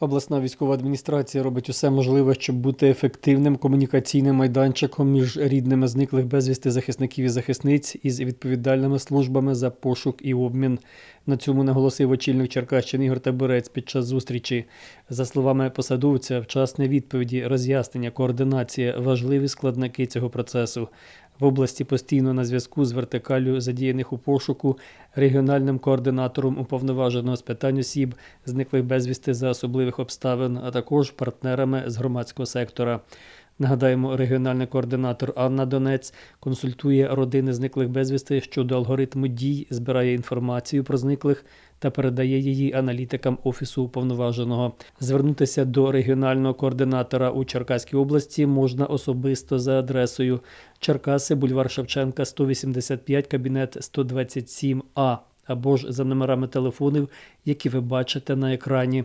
Обласна військова адміністрація робить усе можливе, щоб бути ефективним комунікаційним майданчиком між рідними зниклих безвісти захисників і захисниць із відповідальними службами за пошук і обмін. На цьому наголосив очільник Черкащини Ігор Табурець під час зустрічі. За словами посадовця, вчасні відповіді, роз'яснення, координація важливі складники цього процесу. В області постійно на зв'язку з вертикаллю задіяних у пошуку регіональним координатором уповноваженого з питань осіб, зниклих безвісти за особливих обставин, а також партнерами з громадського сектора. Нагадаємо, регіональний координатор Анна Донець консультує родини зниклих безвісти щодо алгоритму дій, збирає інформацію про зниклих та передає її аналітикам офісу уповноваженого. Звернутися до регіонального координатора у Черкаській області можна особисто за адресою Черкаси, бульвар Шевченка, 185, кабінет 127А або ж за номерами телефонів, які ви бачите на екрані.